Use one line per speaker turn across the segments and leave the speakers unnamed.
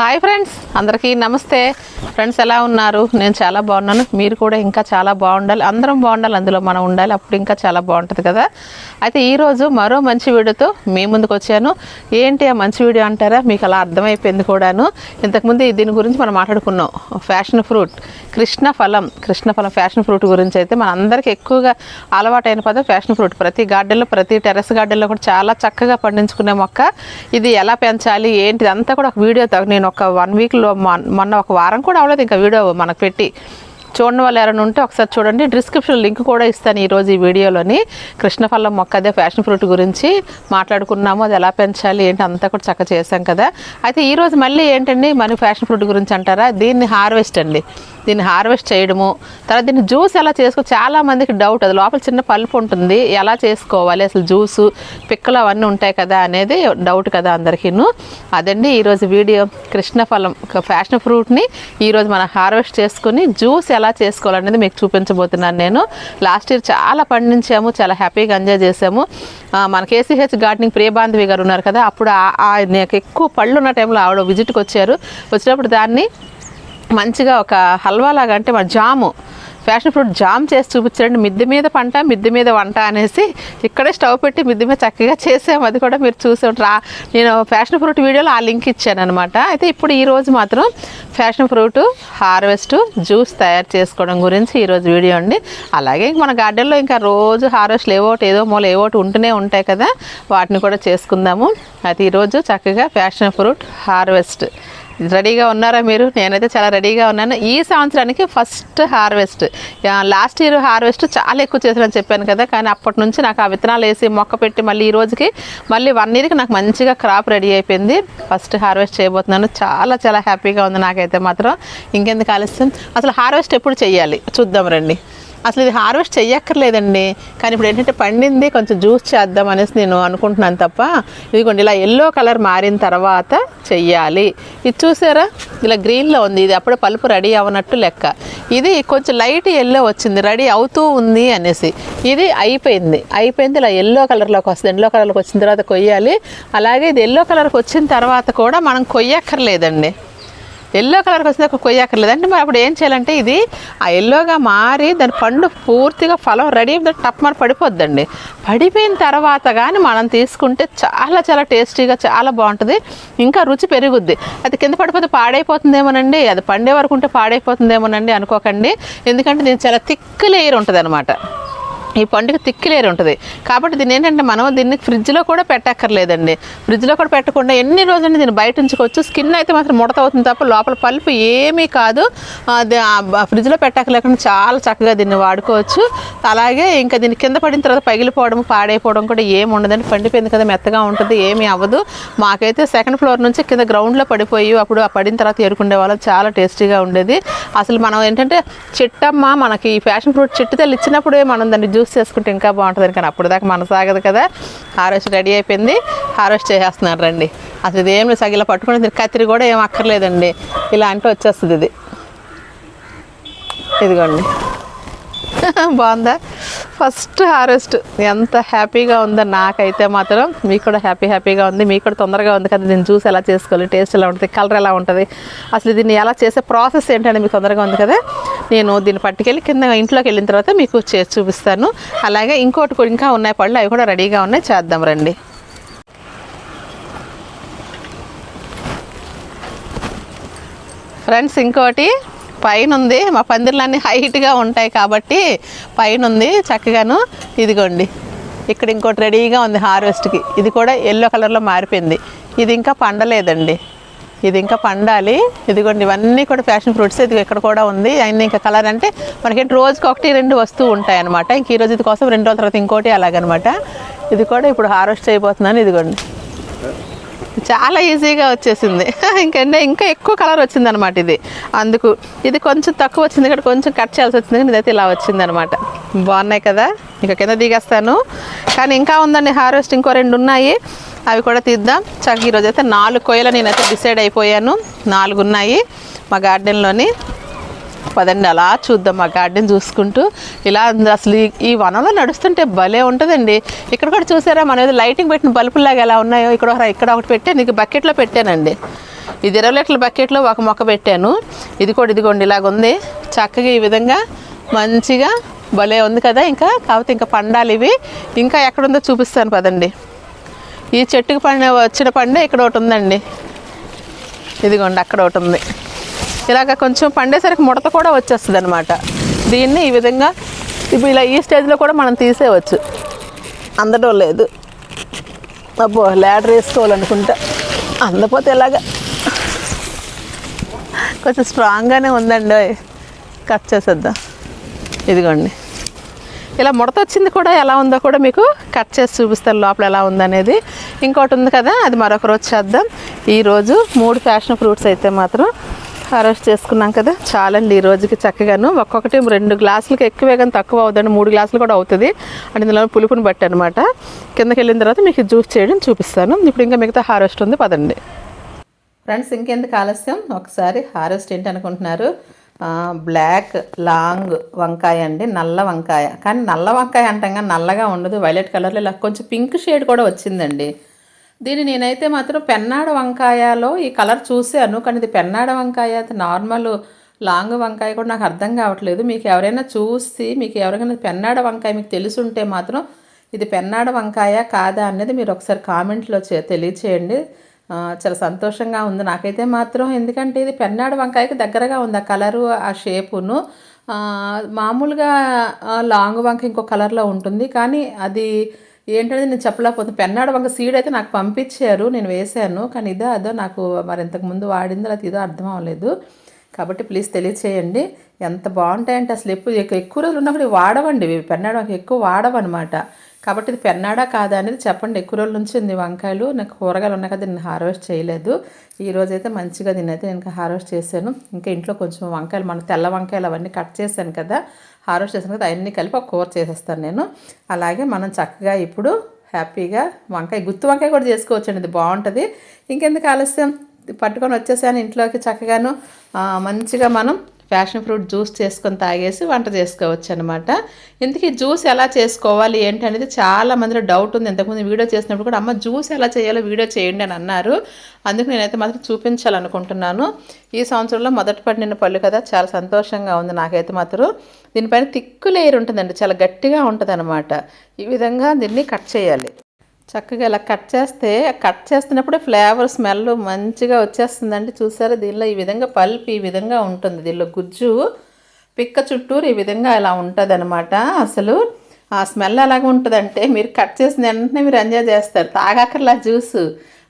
Hi friends అందరికీ నమస్తే. Friends ఎలా ఉన్నారు? నేను చాలా బాగున్నాను. మీరు కూడా ఇంకా చాలా బాగుండాలి. అందరం బాగుండాలి. అందులో మనం ఉండాలి. అప్పుడు ఇంకా చాలా బాగుంటుంది కదా. అయితే ఈరోజు మరో మంచి వీడియోతో మీ ముందుకు వచ్చాను. ఏంటి ఆ మంచి వీడియో అంటారా? మీకు అలా అర్థమైపోయింది కూడాను. ఇంతకుముందు దీని గురించి మనం మాట్లాడుకున్నాం. ఫ్యాషన్ ఫ్రూట్ కృష్ణ ఫలం. కృష్ణ ఫలం ఫ్యాషన్ ఫ్రూట్ గురించి అయితే మన అందరికీ ఎక్కువగా అలవాటైన పదం ఫ్యాషన్ ఫ్రూట్ ప్రతి గార్డెన్లో ప్రతి టెర్రస్ గార్డెన్లో కూడా చాలా చక్కగా పండించుకునే మొక్క. ఇది ఎలా పెంచాలి? ఏంటిది అంతా కూడా ఒక వీడియో నేను ఒక వన్ వీక్లో మొన్న ఒక వారం కూడా అవ్వలేదు. ఇంకా వీడియో మనకు పెట్టి చూడని వాళ్ళు ఎవరైనా ఉంటే ఒకసారి చూడండి. డిస్క్రిప్షన్ లింక్ కూడా ఇస్తాను ఈరోజు ఈ వీడియోలోని. కృష్ణఫలం మొక్క అదే ఫ్యాషన్ ఫ్రూట్ గురించి మాట్లాడుకున్నాము. అది ఎలా పెంచాలి ఏంటి అంతా కూడా చక్కగా చేశాం కదా. అయితే ఈరోజు మళ్ళీ ఏంటండి? మన ఫ్యాషన్ ఫ్రూట్ గురించి అంటారా? దీన్ని హార్వెస్ట్ అండి. దీన్ని హార్వెస్ట్ చేయడము. తర్వాత దీన్ని జ్యూస్ ఎలా చేసుకో చాలా మందికి డౌట్ అది లోపల చిన్న పల్పు ఉంటుంది. ఎలా చేసుకోవాలి? అసలు జ్యూసు పిక్కలు అవన్నీ ఉంటాయి కదా అనేది డౌట్ కదా అందరికీను. అదండి ఈరోజు వీడియో. కృష్ణఫలం ఫ్యాషన్ ఫ్రూట్ని ఈరోజు మనం హార్వెస్ట్ చేసుకుని జ్యూస్ ఎలా చేసుకోవాలనేది మీకు చూపించబోతున్నాను నేను. లాస్ట్ ఇయర్ చాలా పండించాము చాలా హ్యాపీగా ఎంజాయ్ చేసాము మన కేసీహెచ్ గార్డెనింగ్ ప్రియబాంధవి గారు ఉన్నారు కదా అప్పుడు ఆ- నాకు ఎక్కువ పళ్ళు ఉన్న టైంలో ఆవిడ విజిట్కి వచ్చారు. వచ్చినప్పుడు దాన్ని మంచిగా ఒక హల్వా లాగా అంటే మన జాము ఫ్యాషన్ ఫ్రూట్ జామ్ చేసి చూపించారండి. మిద్దె మీద పంట మిద్దె మీద వంట అనేసి ఇక్కడే స్టవ్ పెట్టి మిద్దె మీద చక్కగా చేసాము. అది కూడా మీరు చూసే ఉంటారు నేను ఫ్యాషన్ ఫ్రూట్ వీడియోలో ఆ లింక్ ఇచ్చాను అనమాట అయితే ఇప్పుడు ఈరోజు మాత్రం ఫ్యాషన్ ఫ్రూట్ హార్వెస్ట్ జ్యూస్ తయారు చేసుకోవడం గురించి ఈరోజు వీడియో అండి. అలాగే ఇంక మన గార్డెన్లో ఇంకా రోజు హార్వెస్ట్లు ఏవో ఏదో మూల ఏవో ఉంటూనే ఉంటాయి కదా. వాటిని కూడా చేసుకుందాము. అయితే ఈరోజు చక్కగా ఫ్యాషన్ ఫ్రూట్ హార్వెస్ట్ రెడీగా ఉన్నారా మీరు? నేనైతే చాలా రెడీగా ఉన్నాను. ఈ సంవత్సరానికి first harvest. Last year harvest చాలా ఎక్కువ చేసానని చెప్పాను కదా కానీ అప్పటి నుంచి నాకు ఆ విత్తనాలు వేసి మొక్క పెట్టి మళ్ళీ ఈ రోజుకి మళ్ళీ వన్ ఇయర్కి నాకు మంచిగా క్రాప్ రెడీ అయిపోయింది. ఫస్ట్ హార్వెస్ట్ చేయబోతున్నాను. చాలా చాలా హ్యాపీగా ఉంది నాకైతే మాత్రం. ఇంకెందుకు ఆలస్యం? అసలు హార్వెస్ట్ ఎప్పుడు చేయాలి చూద్దాం రండి. అసలు ఇది హార్వెస్ట్ చెయ్యక్కర్లేదండి. కానీ ఇప్పుడు ఏంటంటే పండింది కొంచెం జ్యూస్ చేద్దాం అనేసి నేను అనుకుంటున్నాను తప్ప ఇదిగోండి ఇలా ఎల్లో కలర్ మారిన తర్వాత చెయ్యాలి. ఇది చూసారా? ఇలా గ్రీన్లో ఉంది. ఇది అప్పుడే పలుపు రెడీ అవ్వనట్టు లెక్క. ఇది కొంచెం లైట్ ఎల్లో వచ్చింది. రెడీ అవుతూ ఉంది అనేసి. ఇది అయిపోయింది. అయిపోయింది ఇలా ఎల్లో కలర్లోకి వస్తుంది. ఎల్లో కలర్లోకి వచ్చిన తర్వాత కొయ్యాలి. అలాగే ఇది ఎల్లో కలర్కి వచ్చిన తర్వాత కూడా మనం కొయ్యక్కర్లేదండి. ఎల్లో కలర్కి వచ్చింది ఒక కొయ్యక్కర్లేదు అంటే మరి అప్పుడు ఏం చేయాలంటే ఇది ఆ ఎల్లోగా మారి దాని పండు పూర్తిగా ఫలం రెడీ అయిన టప్ మరి పడిపోద్దండి. పడిపోయిన తర్వాత కానీ మనం తీసుకుంటే చాలా చాలా టేస్టీగా చాలా బాగుంటుంది. ఇంకా రుచి పెరుగుద్ది. అది కింద పడిపోతే పాడైపోతుందేమోనండి. అది పండే వరకు ఉంటే పాడైపోతుందేమోనండి అనుకోకండి. ఎందుకంటే దీని చాలా థిక్ లేయర్ ఉంటుంది ఈ పండుగ తిక్కిలేరు ఉంటుంది. కాబట్టి దీన్ని ఏంటంటే మనం దీన్ని ఫ్రిడ్జ్లో కూడా పెట్టక్కర్లేదండి. ఫ్రిడ్జ్లో కూడా పెట్టకుండా ఎన్ని రోజులు దీన్ని బయట ఉంచుకోవచ్చు. స్కిన్ అయితే మాత్రం ముడత అవుతుంది తప్ప లోపల పల్పు ఏమీ కాదు. ఫ్రిడ్జ్లో పెట్టక్కర్లేకుండా చాలా చక్కగా దీన్ని వాడుకోవచ్చు. అలాగే ఇంకా దీన్ని కింద పడిన తర్వాత పగిలిపోవడం పాడైపోవడం కూడా ఏమి ఉండదండి. పండిపోయింది కదా మెత్తగా ఉంటుంది ఏమీ అవ్వదు. మాకైతే సెకండ్ ఫ్లోర్ నుంచి కింద గ్రౌండ్లో పడిపోయి అప్పుడు ఆ పడిన తర్వాత ఎరుకుండే వాళ్ళు చాలా టేస్టీగా ఉండేది. అసలు మనం ఏంటంటే చిట్టమ్మ మనకి ఈ ఫ్యాషన్ ఫ్రూట్ చిట్టు తల్లి ఇచ్చినప్పుడే మనం దాన్ని జ్యూస్ చేసుకుంటే ఇంకా బాగుంటుంది కానీ అప్పుడు దాకా మన సాగదు కదా హార్వెస్ట్ రెడీ అయిపోయింది. హార్వెస్ట్ చేసేస్తున్నారు రండి. అసలు ఇది ఏం సగిలా పట్టుకుని కత్తిరి కూడా ఏం అక్కర్లేదండి. ఇలా అంటే వచ్చేస్తుంది ఇది. ఇదిగోండి. బాగుందా? First harvest. ఎంత హ్యాపీగా ఉందో నాకైతే మాత్రం. మీకు కూడా హ్యాపీ హ్యాపీగా ఉంది. మీకు కూడా తొందరగా ఉంది కదా దీన్ని చూసి ఎలా చేసుకోవాలి టేస్ట్ ఎలా ఉంటుంది కలర్ ఎలా ఉంటుంది. అసలు దీన్ని ఎలా చేసే ప్రాసెస్ ఏంటంటే మీకు తొందరగా ఉంది కదా. నేను దీన్ని పట్టుకెళ్ళి కింద ఇంట్లోకి వెళ్ళిన తర్వాత మీకు చే చూపిస్తాను. అలాగే ఇంకోటి కూడా ఇంకా ఉన్నాయి పళ్ళు అవి కూడా రెడీగా ఉన్నాయి. చేద్దాం రండి. ఫ్రెండ్స్ ఇంకోటి పైన ఉంది మా పందిర్లన్నీ హైట్గా ఉంటాయి కాబట్టి పైన ఉంది చక్కగాను. ఇదిగోండి. ఇక్కడ ఇంకోటి రెడీగా ఉంది హార్వెస్ట్కి. ఇది కూడా ఎల్లో కలర్లో మారిపోయింది. ఇది ఇంకా పండలేదండి. ఇది ఇంకా పండాలి. ఇదిగోండి ఇవన్నీ కూడా ఫ్యాషన్ ఫ్రూట్స్. ఇది ఇక్కడ కూడా ఉంది. అన్నీ ఇంకా కలర్ అంటే మనకేంటి రోజుకి ఒకటి రెండు వస్తూ ఉంటాయి అనమాట ఇంక ఈ రోజు ఇది కోసం రెండు రోజుల తర్వాత ఇంకోటి అలాగనమాట. ఇది కూడా ఇప్పుడు హార్వెస్ట్ అయిపోతున్నాను. ఇదిగోండి. చాలా ఈజీగా వచ్చేసింది. ఇంకంటే ఇంకా ఎక్కువ కలర్ వచ్చింది అనమాట ఇది. అందుకు ఇది కొంచెం తక్కువ వచ్చింది ఇక్కడ కొంచెం కట్ చేయాల్సి వచ్చింది కానీ ఇదైతే ఇలా వచ్చింది అనమాట బాగున్నాయి కదా? ఇంకా కింద దిగేస్తాను. కానీ ఇంకా ఉందండి హార్వెస్ట్. ఇంకో రెండు ఉన్నాయి. అవి కూడా తీద్దాం. చక్కగా ఈరోజు అయితే నాలుగు కొయ్యలు నేనైతే డిసైడ్ అయిపోయాను. నాలుగు ఉన్నాయి మా గార్డెన్లోని పదండి అలా చూద్దాం మా గార్డెన్ చూసుకుంటూ. ఇలా అసలు ఈ- వనంలో నడుస్తుంటే భలే ఉంటుందండి. ఇక్కడ కూడా చూసారా మన ఏదో లైటింగ్ పెట్టిన బల్బుల్లాగా ఎలా ఉన్నాయో? ఇక్కడ ఇక్కడ ఒకటి పెట్టాను నీకు బకెట్లో పెట్టానండి. ఇది ఇరవై లీటర్ల బకెట్లో ఒక మొక్క పెట్టాను. ఇది కూడా ఇదిగోండి ఇలాగ ఉంది. చక్కగా ఈ విధంగా మంచిగా భలే ఉంది కదా ఇంకా. కాకపోతే ఇంకా పండాలి ఇవి ఇంకా ఎక్కడుందో చూపిస్తాను పదండి. ఈ చెట్టుకి పండిన వచ్చిన పండే ఇక్కడ ఒకటి ఉందండి. ఇదిగోండి అక్కడ ఒకటి ఉంది. ఇలాగ కొంచెం పండేసరికి ముడత కూడా వచ్చేస్తుంది అనమాట దీన్ని ఈ విధంగా ఇప్పుడు ఇలా ఈ స్టేజ్లో కూడా మనం తీసేయవచ్చు. అందడం లేదు. అబ్బో ల్యాడర్ వేసుకోవాలనుకుంటా అందపోతే ఎలాగా? కొంచెం స్ట్రాంగ్గానే ఉందండి. కట్ చేసేద్దాం. ఇదిగోండి. ఇలా ముడత వచ్చింది కూడా ఎలా ఉందో కూడా మీకు కట్ చేసి చూపిస్తాను లోపల ఎలా ఉందనేది. ఇంకోటి ఉంది కదా అది మరొక రోజు చేద్దాం. ఈరోజు మూడు ఫ్యాషన్ ఫ్రూట్స్ అయితే మాత్రం అరెస్ట్ చేసుకున్నాం కదా. చాలండి ఈ రోజుకి చక్కగాను. ఒక్కొక్కటి రెండు గ్లాసులకి ఎక్కువే కానీ తక్కువ అవుతుంది మూడు గ్లాసులు కూడా అవుతుంది. అంటే ఇందులో పులుపుని బట్టి అనమాట కిందకి వెళ్ళిన తర్వాత మీకు జ్యూస్ చేయడం చూపిస్తాను. ఇప్పుడు ఇంకా మిగతా హార్వెస్ట్ ఉంది పదండి. ఫ్రెండ్స్ ఇంకెందుకు ఆలస్యం? ఒకసారి హార్వెస్ట్ ఏంటి అనుకుంటున్నారు బ్లాక్ లాంగ్ వంకాయ అండి నల్ల వంకాయ. కానీ నల్ల వంకాయ అంటాం నల్లగా ఉండదు వైలెట్ కలర్లో ఇలా కొంచెం పింక్ షేడ్ కూడా వచ్చిందండి. దీన్ని నేనైతే మాత్రం పెన్నాడ వంకాయలో ఈ కలర్ చూశాను కానీ ఇది పెన్నాడ వంకాయ అది నార్మల్ లాంగ్ వంకాయ కూడా నాకు అర్థం కావట్లేదు. మీకు ఎవరైనా చూసి మీకు ఎవరికైనా పెన్నాడ వంకాయ మీకు తెలుసుంటే మాత్రం ఇది పెన్నాడ వంకాయ కాదా అనేది మీరు ఒకసారి కామెంట్లో చే తెలియచేయండి. చాలా సంతోషంగా ఉంది. నాకైతే మాత్రం ఎందుకంటే ఇది పెన్నాడ వంకాయకి దగ్గరగా ఉంది. ఆ కలరు ఆ షేపును. మామూలుగా లాంగ్ వంక ఇంకో కలర్లో ఉంటుంది. కానీ అది ఏంటనేది నేను చెప్పలేకపోతే పెన్నాడ వంక సీడ్ అయితే నాకు పంపించారు. నేను వేశాను. కానీ ఇదో అదో నాకు మరి ఇంతకు ముందు వాడిందో అది ఇదో అర్థం అవ్వలేదు. కాబట్టి ప్లీజ్ తెలియచేయండి. ఎంత బాగుంటాయంటే అసలు ఎప్పుడు ఎక్కువ రోజులు ఉన్నప్పుడు వాడవండి. పెన్నాడు పెన్నాడ వంక ఎక్కువ వాడవన్నమాట. కాబట్టి ఇది పెన్నాడా కాదా అనేది చెప్పండి. ఎక్కువ రోజుల నుంచి ఉంది వంకాయలు. నాకు కూరగాయలు ఉన్నాయి కదా నేను హార్వెస్ట్ చేయలేదు. ఈరోజైతే అయితే మంచిగా దీన్ని అయితే నేను హార్వెస్ట్ చేశాను. ఇంకా ఇంట్లో కొంచెం వంకాయలు మన తెల్ల వంకాయలు అవన్నీ కట్ చేశాను కదా హార్వెస్ట్ చేశాను కదా అవన్నీ కలిపి ఒక కూర చేసేస్తాను నేను. అలాగే మనం చక్కగా ఇప్పుడు హ్యాపీగా వంకాయ గుత్తి వంకాయ కూడా చేసుకోవచ్చండి. ఇది బాగుంటుంది. ఇంకెందుకు ఆలస్యం? పట్టుకొని వచ్చేసాను ఇంట్లోకి చక్కగాను. మంచిగా మనం ఫ్యాషన్ ఫ్రూట్ జ్యూస్ చేసుకొని తాగేసి వంట చేసుకోవచ్చు అనమాట ఇంతకీ జ్యూస్ ఎలా చేసుకోవాలి ఏంటి అనేది చాలా మందిలో డౌట్ ఉంది. ఇంతకుముందు వీడియో చేసినప్పుడు కూడా అమ్మ జ్యూస్ ఎలా చేయాలో వీడియో చేయండి అని అన్నారు. అందుకు నేనైతే మాత్రం చూపించాలనుకుంటున్నాను. ఈ సంవత్సరంలో మొదటి పడిన పళ్ళు కదా చాలా సంతోషంగా ఉంది నాకైతే మాత్రం. దీనిపైన తిక్కు లేయర్ ఉంటుందండి చాలా గట్టిగా ఉంటుంది ఈ విధంగా దీన్ని కట్ చేయాలి. చక్కగా ఇలా కట్ చేస్తే కట్ చేస్తున్నప్పుడే ఫ్లేవర్ స్మెల్ మంచిగా వచ్చేస్తుందండి. చూసారా? దీనిలో ఈ విధంగా పల్ప్ ఈ విధంగా ఉంటుంది. దీనిలో గుజ్జు పిక్క చుట్టూరు ఈ విధంగా ఇలా ఉంటుంది అనమాట అసలు ఆ స్మెల్ ఎలాగ ఉంటుందంటే మీరు కట్ చేసిన వెంటనే మీరు ఎంజాయ్ చేస్తారు. తాగాకర్లా జ్యూస్.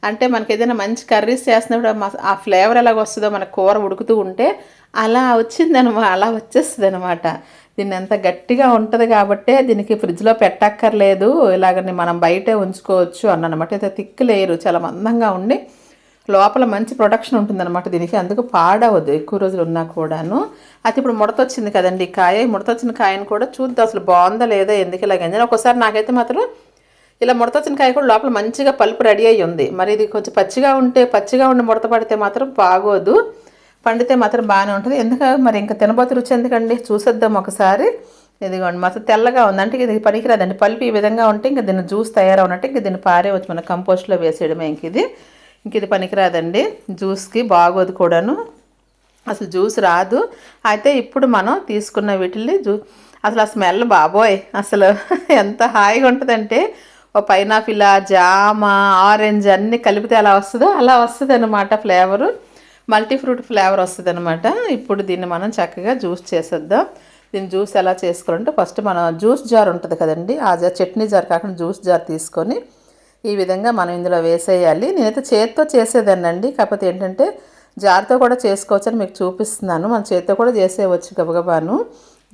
అంటే మనకి ఏదైనా మంచి కర్రీస్ చేసినప్పుడు ఆ ఆ ఫ్లేవర్ ఎలాగ వస్తుందో మన కూర ఉడుకుతూ ఉంటే అలా వచ్చిందనమాట అలా వచ్చేస్తుంది అనమాట దీన్ని ఎంత గట్టిగా ఉంటుంది కాబట్టే దీనికి ఫ్రిడ్జ్లో పెట్టక్కర్లేదు. ఇలాగని మనం బయటే ఉంచుకోవచ్చు అన్నమాట. అయితే థిక్ లేయరు చాలా మందంగా ఉండి లోపల మంచి ప్రొడక్షన్ ఉంటుందన్నమాట దీనికి. అందుకు పాడవద్దు ఎక్కువ రోజులు ఉన్నా కూడాను. అయితే ఇప్పుడు ముడత వచ్చింది కదండి ఈ కాయ. ముడతొచ్చిన ముడత వచ్చిన కాయను కూడా చూద్దాం అసలు బాగుందా లేదా ఎందుకు ఇలాగ ఒకసారి నాకైతే మాత్రం ఇలా ముడత వచ్చిన కాయ కూడా లోపల మంచిగా పలుపు రెడీ అయ్యి ఉంది. మరి ఇది కొంచెం పచ్చిగా ఉంటే పచ్చిగా ఉండి ముడత పడితే మాత్రం బాగోదు. పండితే మాత్రం బాగానే ఉంటుంది. ఎందుకంటే మరి ఇంకా తినబోతు రుచి ఎందుకండి? చూసేద్దాం ఒకసారి. ఇదిగోండి మొత్తం తెల్లగా ఉంది. అంటే ఇది పనికిరాదండి. పల్పు ఈ విధంగా ఉంటే ఇంకా దీన్ని జ్యూస్ తయారవునట్టు ఇంక దీన్ని పారేవచ్చు మన కంపోస్ట్లో వేసేయడమే ఇంక ఇది. ఇంక ఇది పనికిరాదండి. జ్యూస్కి బాగోదు కూడాను. అసలు జ్యూస్ రాదు. అయితే ఇప్పుడు మనం తీసుకున్న వీటిని జ్యూ అసలు ఆ స్మెల్ బాబోయ్. అసలు ఎంత హాయిగా ఉంటుందంటే ఓ పైనాపిల్ జామ ఆరెంజ్ అన్నీ కలిపితే అలా వస్తుందో అలా వస్తుంది అనమాట ఫ్లేవరు. మల్టీ ఫ్రూట్ ఫ్లేవర్ వస్తుంది అనమాట ఇప్పుడు దీన్ని మనం చక్కగా జ్యూస్ చేసేద్దాం. దీన్ని జ్యూస్ ఎలా చేసుకోవాలంటే ఫస్ట్ మన జ్యూస్ జార్ ఉంటుంది కదండి ఆ జార్ చట్నీ జార్ కాకుండా జ్యూస్ జార్ తీసుకొని ఈ విధంగా మనం ఇందులో వేసేయాలి. నేనైతే చేత్తో చేసేదానండి కాకపోతే ఏంటంటే జార్తో కూడా చేసుకోవచ్చు అని మీకు చూపిస్తున్నాను. మన చేత్తో కూడా చేసేయవచ్చు గబగబాను.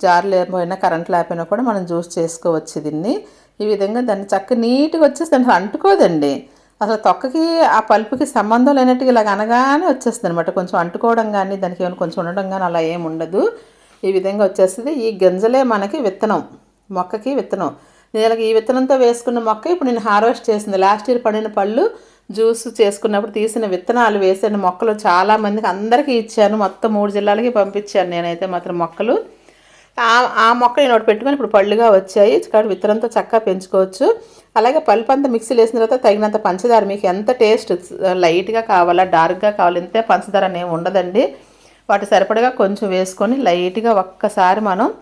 జార్ లేకపోయినా కరెంట్ లేకపోయినా కూడా మనం జ్యూస్ చేసుకోవచ్చు దీన్ని. ఈ విధంగా దాన్ని చక్క నీట్గా వచ్చేసి దానికి అంటుకోదండి. అసలు తొక్కకి ఆ పలుపుకి సంబంధం లేనట్టుగా ఇలాగ అనగానే వచ్చేస్తుంది అనమాట కొంచెం అంటుకోవడం కానీ దానికి ఏమైనా కొంచెం ఉండడం కానీ అలా ఏమి ఉండదు. ఈ విధంగా వచ్చేస్తుంది. ఈ గింజలే మనకి విత్తనం మొక్కకి విత్తనం. నేను ఈ విత్తనంతో వేసుకున్న మొక్క ఇప్పుడు నేను హార్వెస్ట్ చేసింది. లాస్ట్ ఇయర్ పడిన పళ్ళు జ్యూస్ చేసుకున్నప్పుడు తీసిన విత్తనాలు వేసిన. మొక్కలు చాలామందికి అందరికీ ఇచ్చాను. మొత్తం మూడు జిల్లాలకి పంపించాను నేనైతే మాత్రం మొక్కలు. ఆ- ఆ మొక్క నేను ఒకటి పెట్టుకొని ఇప్పుడు పళ్ళుగా వచ్చాయి. కాబట్టి విత్తనంతో చక్కగా పెంచుకోవచ్చు. అలాగే పల్పు అంతా మిక్సీలో వేసిన తర్వాత తగినంత పంచదార. మీకు ఎంత టేస్ట్ లైట్గా కావాలా డార్క్గా కావాలి ఇంతే పంచదార అనేవి ఉండదండి. వాటి సరిపడగా కొంచెం వేసుకొని లైట్గా ఒక్కసారి మనం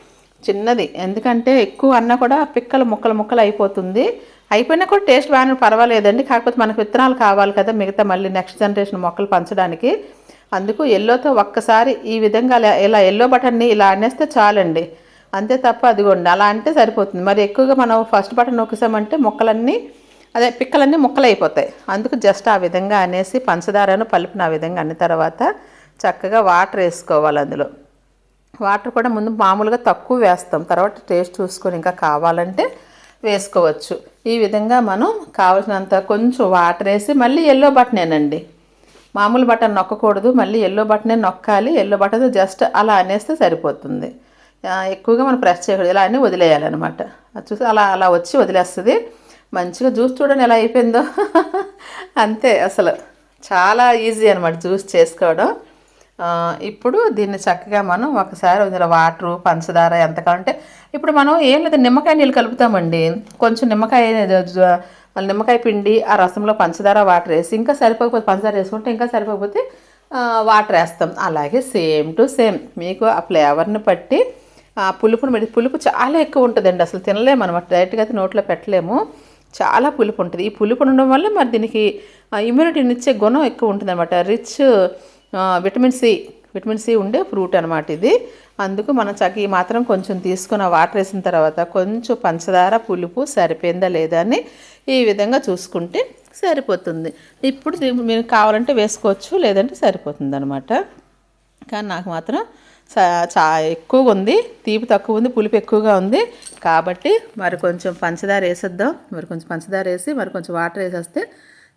చిన్నది. ఎందుకంటే ఎక్కువ అన్నా కూడా పిక్కలు ముక్కలు ముక్కలు అయిపోతుంది. అయిపోయినా కూడా టేస్ట్ బాగానే పర్వాలేదండి. కాకపోతే మనకు విత్తనాలు కావాలి కదా మిగతా మళ్ళీ నెక్స్ట్ జనరేషన్ మొక్కలు పంచడానికి. అందుకు ఎల్లోతో ఒక్కసారి ఈ విధంగా ఇలా- ఎల్లో బటన్ని ఇలా అనేస్తే చాలండి. అంతే తప్ప అదిగోండి అలా అంటే సరిపోతుంది. మరి ఎక్కువగా మనం ఫస్ట్ బటన్ నొక్కేసామంటే మొక్కలన్నీ అదే పిక్కలన్నీ ముక్కలు అయిపోతాయి అందుకు జస్ట్ ఆ విధంగా అనేసి పంచదారను పలుపున ఆ విధంగా అన్న తర్వాత చక్కగా వాటర్ వేసుకోవాలి అందులో. వాటర్ కూడా ముందు మామూలుగా తక్కువ వేస్తాం. తర్వాత టేస్ట్ చూసుకొని ఇంకా కావాలంటే వేసుకోవచ్చు. ఈ విధంగా మనం కావలసినంత కొంచెం వాటర్ వేసి మళ్ళీ ఎల్లో బటనేనండి. మామూలు బటన్ నొక్కకూడదు మళ్ళీ ఎల్లో బటనే నొక్కాలి ఎల్లో బటన్ జస్ట్ అలా అనేస్తే సరిపోతుంది. ఎక్కువగా మనం ప్రెస్ చేయకూడదు ఇలా అని వదిలేయాలన్నమాట. అది చూసి అలా అలా వచ్చి వదిలేస్తుంది. మంచిగా జ్యూస్ చూడండి ఎలా అయిపోయిందో. అంతే అసలు. చాలా ఈజీ అనమాట జ్యూస్ చేసుకోవడం. ఇప్పుడు దీన్ని చక్కగా మనం ఒకసారి ఇందులో వాటరు పంచదార ఎంత కావాలంటే ఇప్పుడు మనం ఏం లేదు నిమ్మకాయ నీళ్ళు కలుపుతామండి. కొంచెం నిమ్మకాయ నిమ్మకాయ పిండి ఆ రసంలో పంచదార వాటర్ వేసి ఇంకా సరిపోకపోతే పంచదార వేసుకుంటే ఇంకా సరిపోకపోతే వాటర్ వేస్తాం. అలాగే సేమ్ టు సేమ్. మీకు ఆ ఫ్లేవర్ని బట్టి ఆ పులుపుని బట్టి పులుపు చాలా ఎక్కువ ఉంటుందండి. అసలు తినలేము అనమాట. డైరెక్ట్గా అయితే నోట్లో పెట్టలేము. చాలా పులుపు ఉంటుంది. ఈ పులుపు ఉండడం వల్ల మరి దీనికి ఇమ్యూనిటీని ఇచ్చే గుణం ఎక్కువ ఉంటుంది అనమాట rich vitamin C vitamin C ఉండే ఫ్రూట్ అనమాట ఇది. అందుకు మనం చకి మాత్రం కొంచెం తీసుకున్న వాటర్ వేసిన తర్వాత కొంచెం పంచదార పులుపు సరిపోయిందా లేదా అని ఈ విధంగా చూసుకుంటే సరిపోతుంది. ఇప్పుడు మీరు కావాలంటే వేసుకోవచ్చు లేదంటే సరిపోతుంది అనమాట కానీ నాకు మాత్రం చా ఎక్కువగా ఉంది తీపి తక్కువ ఉంది పులుపు ఎక్కువగా ఉంది. కాబట్టి మరి కొంచెం పంచదార వేసేద్దాం. మరి కొంచెం పంచదార వేసి మరి కొంచెం వాటర్ వేసేస్తే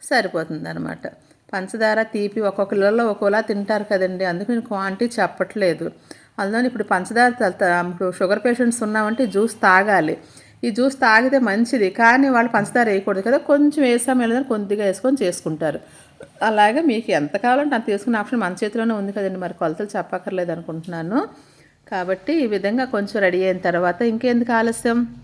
సరిపోతుంది అనమాట పంచదార తీపి ఒక్కొక్కరిలో ఒక్కోలా తింటారు కదండి. అందుకు నేను క్వాంటిటీ చెప్పట్లేదు. అందులో ఇప్పుడు పంచదార త- ఇప్పుడు షుగర్ పేషెంట్స్ ఉన్నామంటే ఈ జ్యూస్ తాగాలి. ఈ జ్యూస్ తాగితే మంచిది. కానీ వాళ్ళు పంచదార వేయకూడదు కదా. కొంచెం వేసాము వెళ్ళదని కొద్దిగా వేసుకొని చేసుకుంటారు. అలాగే మీకు ఎంత కావాలంటే అంత తీసుకునే ఆప్షన్ మన చేతిలోనే ఉంది కదండి. మరి కొలతలు చెప్పక్కర్లేదు అనుకుంటున్నాను. కాబట్టి ఈ విధంగా కొంచెం రెడీ అయిన తర్వాత ఇంకెందుకు ఆలస్యం?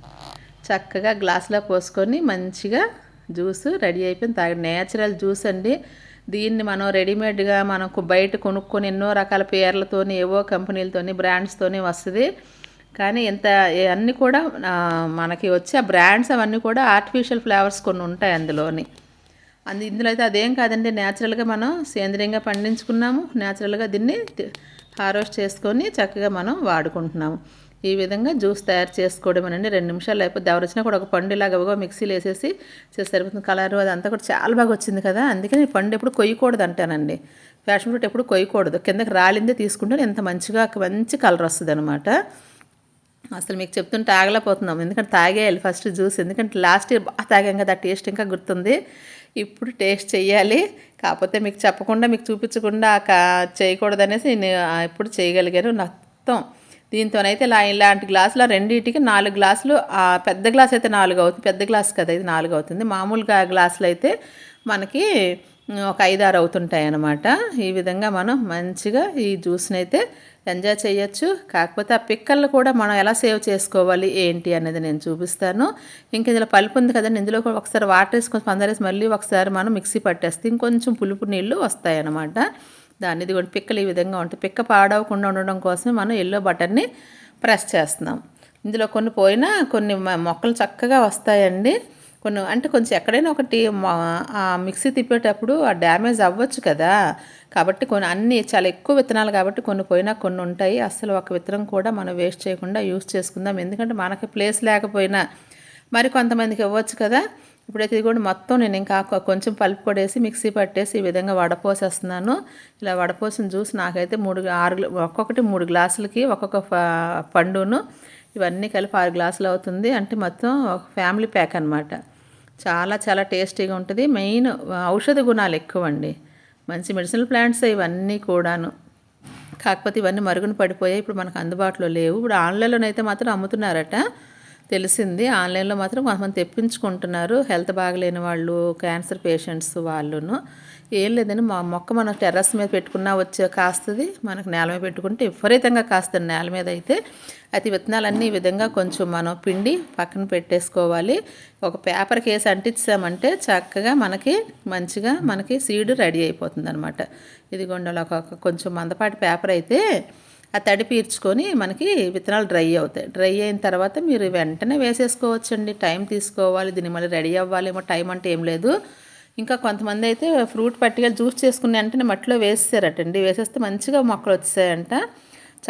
చక్కగా గ్లాసులో పోసుకొని మంచిగా జ్యూస్ రెడీ అయిపోయింది. తాగి నేచురల్ జ్యూస్ అండి. దీన్ని మనం రెడీమేడ్గా మనకు బయట కొనుక్కొని ఎన్నో రకాల పేర్లతోని ఏవో కంపెనీలతోని బ్రాండ్స్తోని వస్తుంది. కానీ ఇంత అన్నీ కూడా మనకి వచ్చే బ్రాండ్స్ అవన్నీ కూడా ఆర్టిఫిషియల్ ఫ్లేవర్స్ కొన్ని ఉంటాయి అందులోని. అందు ఇందులో అయితే అదేం కాదండి న్యాచురల్గా మనం సేంద్రియంగా పండించుకున్నాము. న్యాచురల్గా దీన్ని హార్వెస్ట్ చేసుకొని చక్కగా మనం వాడుకుంటున్నాము. ఈ విధంగా జ్యూస్ తయారు చేసుకోవడమేనండి. రెండు నిమిషాలు అయిపోతే ఎవరొచ్చినా కూడా ఒక పండు ఇలాగ ఇవ్వగా మిక్సీలో వేసేసి చేసి సరిపోతుంది. కలర్ అదంతా కూడా చాలా బాగా వచ్చింది కదా. అందుకని పండు ఎప్పుడు కొయ్యకూడదు అంటానండి. ఫ్యాషన్ ఫ్రూట్ ఎప్పుడు కొయ్యకూడదు. కిందకి రాలిందే తీసుకుంటే ఎంత మంచిగా మంచి కలర్ వస్తుంది అనమాట అసలు మీకు చెప్తుంటే ఆగలేకపోతున్నాం. ఎందుకంటే తాగేయాలి ఫస్ట్ జ్యూస్. ఎందుకంటే లాస్ట్ ఇయర్ బాగా తాగాం కదా. ఆ టేస్ట్ ఇంకా గుర్తుంది. ఇప్పుడు టేస్ట్ చేయాలి కాకపోతే మీకు చెప్పకుండా మీకు చూపించకుండా కా చేయకూడదనేసి నేను ఎప్పుడు చేయగలిగాను. మొత్తం దీంతోనైతే ఇలా ఇలాంటి గ్లాసులో రెండింటికి నాలుగు గ్లాసులు పెద్ద గ్లాస్ అయితే నాలుగు అవుతుంది పెద్ద గ్లాస్ కదా ఇది నాలుగు అవుతుంది. మామూలుగా గ్లాసులు అయితే మనకి ఒక ఐదారు అవుతుంటాయి అన్నమాట. ఈ విధంగా మనం మంచిగా ఈ జ్యూస్ని అయితే ఎంజాయ్ చేయొచ్చు. కాకపోతే ఆ పిక్కల్ని కూడా మనం ఎలా సేవ్ చేసుకోవాలి ఏంటి అనేది నేను చూపిస్తాను. ఇంక ఇందులో పలుపు ఉంది కదండి ఇందులో కూడా ఒకసారి వాటర్ వేసుకొని పందరేసి మళ్ళీ ఒకసారి మనం మిక్సీ పట్టేస్తే ఇంకొంచెం పులుపు నీళ్ళు వస్తాయి అన్నమాట దాన్ని ఇది కూడా పిక్కలు ఈ విధంగా ఉంటాయి. పిక్క పాడవకుండా ఉండడం కోసమే మనం ఎల్లో బటన్ని ప్రెస్ చేస్తున్నాం. ఇందులో కొన్ని పోయినా కొన్ని మొక్కలు చక్కగా వస్తాయండి. కొన్ని అంటే కొంచెం ఎక్కడైనా ఒకటి మిక్సీ తిప్పేటప్పుడు ఆ డ్యామేజ్ అవ్వచ్చు కదా. కాబట్టి కొన్ని అన్ని చాలా ఎక్కువ విత్తనాలు కాబట్టి కొన్ని పోయినా కొన్ని ఉంటాయి. అసలు ఒక విత్తనం కూడా మనం వేస్ట్ చేయకుండా యూస్ చేసుకుందాం. ఎందుకంటే మనకి ప్లేస్ లేకపోయినా మరి కొంతమందికి ఇవ్వచ్చు కదా. ఇప్పుడైతే ఇది కూడా మొత్తం నేను ఇంకా కొంచెం పలుపు కొడేసి మిక్సీ పట్టేసి ఈ విధంగా వడపోసేస్తున్నాను. ఇలా వడపోసిన జ్యూస్ నాకైతే మూడు ఆరు ఒక్కొక్కటి మూడు గ్లాసులకి ఒక్కొక్క పండును. ఇవన్నీ కలిపి ఆరు గ్లాసులు అవుతుంది. అంటే మొత్తం ఒక ఫ్యామిలీ ప్యాక్ అనమాట చాలా చాలా టేస్టీగా ఉంటుంది. మెయిన్ ఔషధ గుణాలు ఎక్కువ అండి మంచి మెడిసినల్ ప్లాంట్స్ ఇవన్నీ కూడాను. కాకపోతే ఇవన్నీ మరుగున పడిపోయాయి. ఇప్పుడు మనకు అందుబాటులో లేవు. ఇప్పుడు ఆన్లైన్లోనైతే మాత్రం అమ్ముతున్నారట. తెలిసింది. ఆన్లైన్లో మాత్రం కొంతమంది తెప్పించుకుంటున్నారు. హెల్త్ బాగలేని వాళ్ళు క్యాన్సర్ పేషెంట్స్ వాళ్ళును. ఏం లేదని మా మొక్క మనం టెర్రస్ మీద పెట్టుకున్నా వచ్చే కాస్తుంది. మనకు నేల మీద పెట్టుకుంటే విపరీతంగా కాస్తుంది నేల మీద అయితే. అయితే విత్తనాలన్నీ ఈ విధంగా కొంచెం మనం పిండి పక్కన పెట్టేసుకోవాలి. ఒక పేపర్ కేసు అంటించామంటే చక్కగా మనకి మంచిగా మనకి సీడ్ రెడీ అయిపోతుంది అనమాట ఇదిగోండి ఒక కొంచెం మందపాటి పేపర్ అయితే ఆ తడి పీల్చుకొని మనకి విత్తనాలు డ్రై అవుతాయి. డ్రై అయిన తర్వాత మీరు వెంటనే వేసేసుకోవచ్చండి. టైం తీసుకోవాలి దీన్ని మళ్ళీ రెడీ అవ్వాలేమో టైం అంటే ఏం లేదు. ఇంకా కొంతమంది అయితే ఫ్రూట్ పట్టిగా జ్యూస్ చేసుకుని వెంటనే మట్టిలో వేసేసారటండి. వేసేస్తే మంచిగా మొక్కలు వచ్చాయంట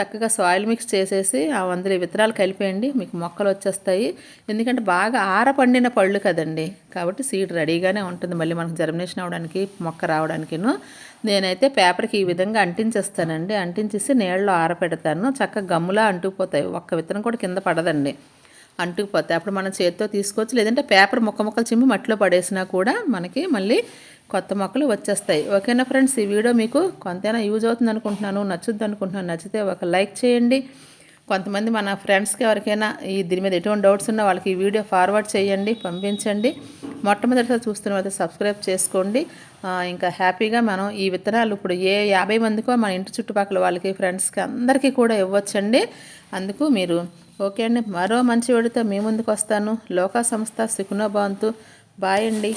చక్కగా సాయిల్ మిక్స్ చేసేసి ఆ వందల విత్తనాలు కలిపేయండి. మీకు మొక్కలు వచ్చేస్తాయి. ఎందుకంటే బాగా ఆరపండిన పళ్ళు కదండి. కాబట్టి సీడ్ రెడీగానే ఉంటుంది. మళ్ళీ మనకు జర్మినేషన్ అవడానికి మొక్క రావడానికిను. నేనైతే పేపర్కి ఈ విధంగా అంటించేస్తానండి. అంటించేసి నీళ్ళలో ఆరపెడతాను. చక్కగా గమ్ములా అంటుకుపోతాయి. ఒక్క విత్తనం కూడా కింద పడదండి. అంటుకుపోతాయి అప్పుడు మనం చేతితో తీసుకోవచ్చు. లేదంటే పేపర్ ముక్క ముక్కలు చిమ్మి మట్టిలో పడేసినా కూడా మనకి మళ్ళీ కొత్త మొక్కలు వచ్చేస్తాయి. ఓకేనా ఫ్రెండ్స్? ఈ వీడియో మీకు కొంతైనా యూజ్ అవుతుంది అనుకుంటున్నాను నచ్చుద్ది అనుకుంటున్నాను. నచ్చితే ఒక లైక్ చేయండి. కొంతమంది మన ఫ్రెండ్స్కి ఎవరికైనా ఈ దీని మీద ఎటువంటి డౌట్స్ ఉన్నా వాళ్ళకి ఈ వీడియో ఫార్వర్డ్ చేయండి పంపించండి. మొట్టమొదటిసారి చూస్తున్న అయితే సబ్స్క్రైబ్ చేసుకోండి. ఇంకా హ్యాపీగా మనం ఈ విత్తనాలు ఇప్పుడు ఏ యాభై మందికో మన ఇంటి చుట్టుపక్కల వాళ్ళకి ఫ్రెండ్స్కి అందరికీ కూడా ఇవ్వచ్చండి. అందుకు మీరు ఓకే అండి. మరో మంచి వీడితో మీ ముందుకు వస్తాను. లోకా సంస్థ సుఖనోభవంతు బాయ్ అండి.